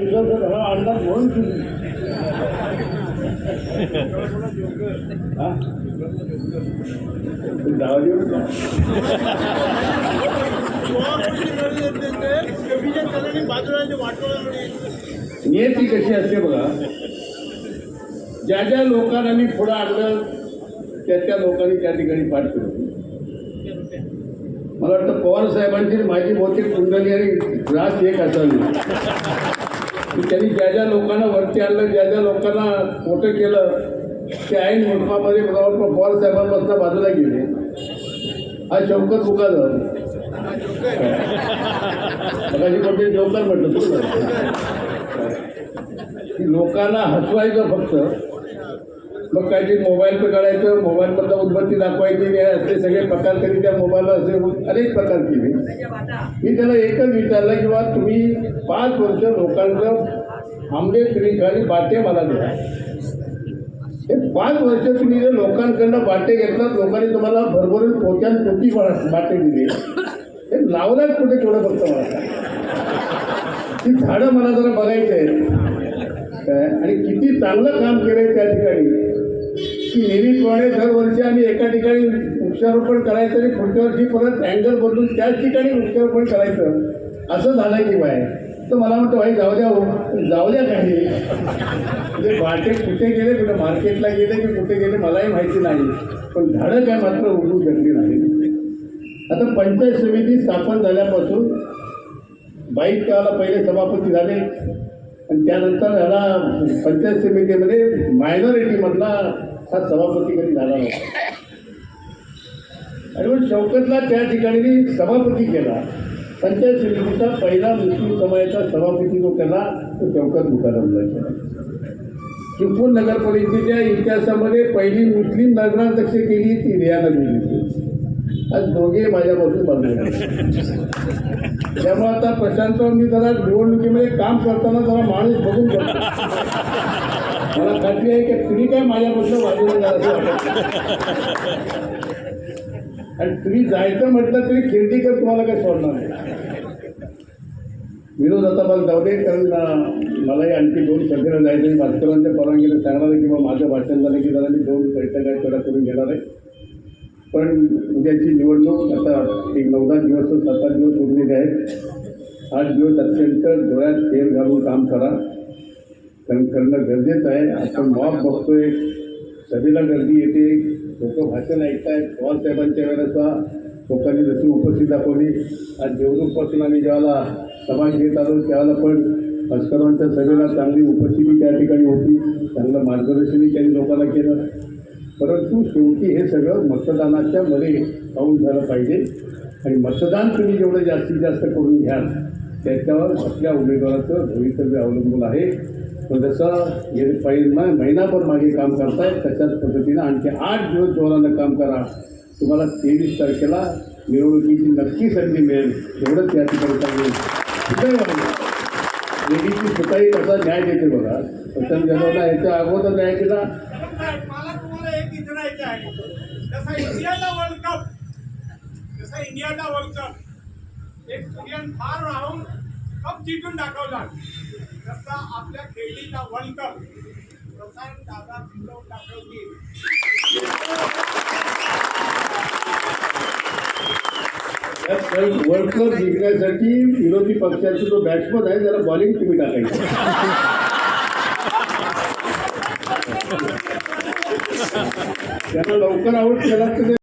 अंदाज म्हणून नियती कशी असते बघा? ज्या ज्या लोकांना मी पुढं आणलं त्या त्या लोकांनी त्या ठिकाणी पाठ केलं. मला वाटतं पवार साहेबांची माझी बहुतेक कुंडली आणि ग्रास एक असावी. की त्यांनी ज्या ज्या लोकांना वरती आणलं ज्या ज्या लोकांना मोठं केलं ते ऐन मोठमामध्ये पवार साहेबांपासून बाजूला गेले. हा शौकत बुका झाला कोणते जोकर म्हटलं तू लोकांना हसवायचं फक्त. मग काहीतरी मोबाईल पकडायचं काढायचं मोबाईलमधलं उद्बत्ती दाखवायची असे असले सगळे प्रकार तरी त्या मोबाईलला असे अनेक प्रकार केले. मी त्याला एकच विचारलं की बा तुम्ही पाच वर्ष लोकांचं आंबे खाली बाटे मला द्या. हे पाच वर्ष तुम्ही जर लोकांकडनं बाटे घेतलात लोकांनी तुम्हाला भरभरून पोत्यान पोटी बाटे दिली. हे लावलाच कुठे केवढं फक्त मला ती झाडं मला जरा बघायचं आहे काय आणि किती चांगलं काम केलंय त्या ठिकाणी. की निरीक्षणे दरवर्षी आम्ही एका ठिकाणी वृक्षारोपण करायचं आणि पुढच्या वर्षी परत अँगल बदलून त्याच ठिकाणी वृक्षारोपण करायचं. असं झालं की बाय तर मला म्हणतो भाई जाऊ द्या जाऊ द्या काही. म्हणजे मार्केट कुठे गेले कुठे मार्केटला गेले की कुठे गेले मलाही माहिती नाही. पण झाडं काय मात्र उगवू शकली नाही आता पंचायत समिती स्थापन झाल्यापासून बाईक काळाला पहिले सभापती झाले. आणि त्यानंतर ह्याला पंचायत समितीमध्ये मायनॉरिटीमधला हा सभापती कधी झाला होता आणि मग शौकतला त्या ठिकाणी मी सभापती केला. पंचायत समितीचा पहिला मुस्लिम समाजाचा सभापती जो केला तो शौकत मुकादमला केला. चिपळूण नगर परिषदेच्या इतिहासामध्ये पहिली मुस्लिम नगराध्यक्ष केली ती रिया आणि दोघे माझ्यापासून बाजूला त्यामुळे आता प्रशांत मी जरा निवडणुकीमध्ये काम करताना जरा माणूस बघून करतो. मला खात्री आहे की तुम्ही काय माझ्यापासून बाजूला आणि तुम्ही जायचं म्हटलं तरी खिर्डीकर तुम्हाला काय सोडणार नाही. विरोध आता मला जाऊ दे कारण मलाही आणखी दोन सभेला जायचं आहे. भास्करांच्या परवानगीने सांगणार आहे किंवा माझं भाषण झालं की जरा मी दोन बैठका आहेत करून घेणार आहे. पण उद्याची निवडणूक आता एक नऊ दहा दिवस सात आठ दिवस उरलेले आहेत. आठ दिवस अत्यंत डोळ्यात तेल घालून काम करा. कारण करणं गरजेचं आहे. आपण मॉब बघतोय. सभेला गर्दी येते. लोक भाषण ऐकतायत. पवार साहेबांच्या वेळेचा लोकांनी जशी उपस्थित दाखवली आज देवरूखपासून आम्ही ज्यावेळेला समाज घेत आलो त्यावेळेला पण भास्करांच्या सभेला चांगली उपस्थिती त्या ठिकाणी होती. चांगलं मार्गदर्शनही त्यांनी लोकांना केलं. परंतु शेवटी हे सगळं मतदानाच्या मध्ये पाहून झालं पाहिजे. आणि मतदान तुम्ही जेवढं जास्तीत जास्त करून घ्याल त्याच्यावर आपल्या उमेदवाराचं भवितव्य अवलंबून आहे. पण जसं गेले पहिल महिनाभर मागे काम करताय तशाच पद्धतीनं आणखी आठ दिवस जोरानं काम करा. तुम्हाला तेवीस तारखेला मिरवणुकीची नक्की संधी मिळेल. एवढंच या ठिकाणी सांगेल सुदैवाने लेडीची सुताई कसा न्याय देते बघा. प्रथम जनता याच्या अगोदर न्याय केला. करायचे आहे. जसा इंडियाचा वर्ल्ड कप जसा इंडियाचा वर्ल्ड कप एक इंडियन फार राहून कप जिंकून दाखवला. जसा आपल्या खेळीचा वर्ल्ड कप तसा दादा जिंकवून दाखवतील. वर्ल्ड कप जिंकण्यासाठी विरोधी पक्षाचा जो बॅट्समन आहे त्याला बॉलिंग तुम्ही टाकायची. त्यांना लवकर आऊट केला तर